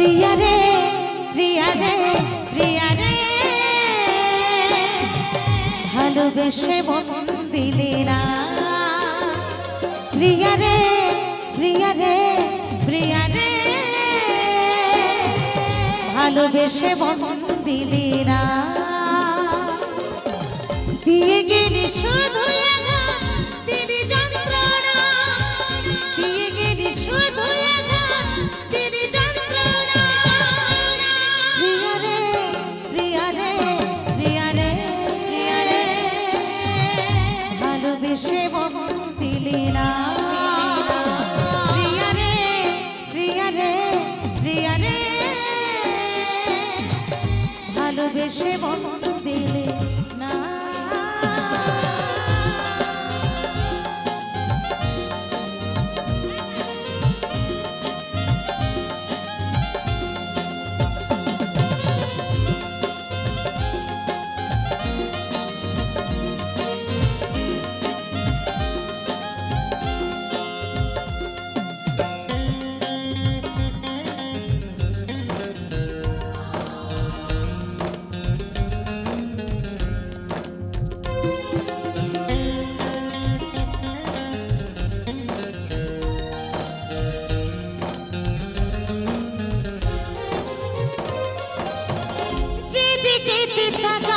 প্রিয়া রে প্রিয়া রে প্রিয়া রে ভালোবেসে মন দিলি না প্রিয়া রে প্রিয়া রে প্রিয়া রে ভালোবেসে মন দিলি না দিয়ে গেলি শুধু ভালোবেসে Saka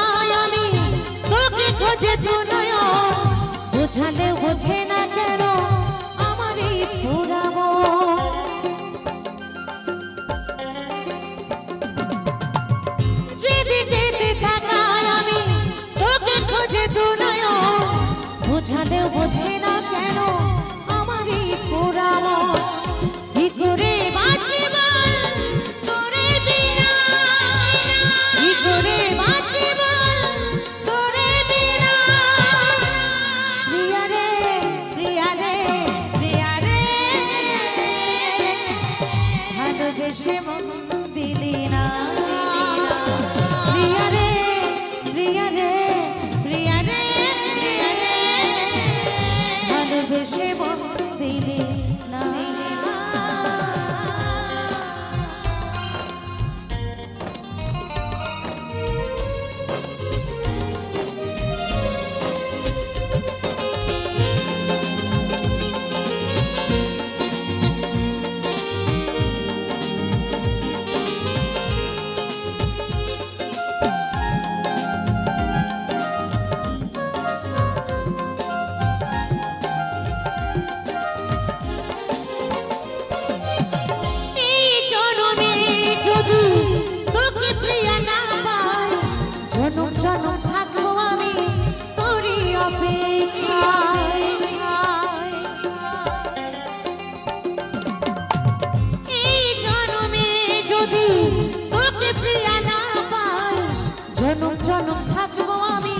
থাকব আমি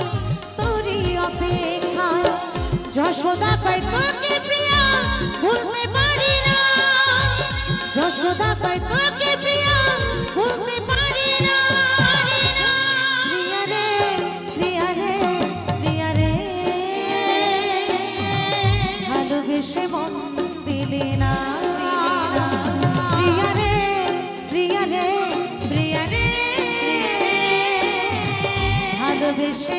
তোরই অপেক্ষায়। যশোদা কয় তোকে প্রিয়া ভুলতে পারি না।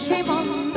ভালোবেসে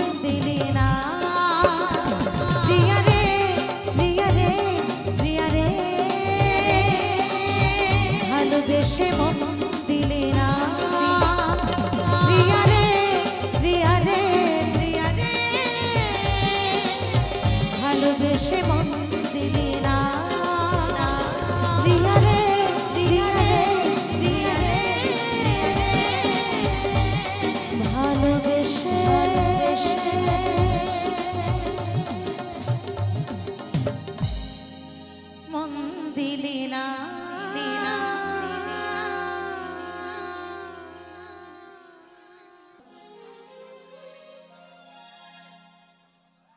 dilina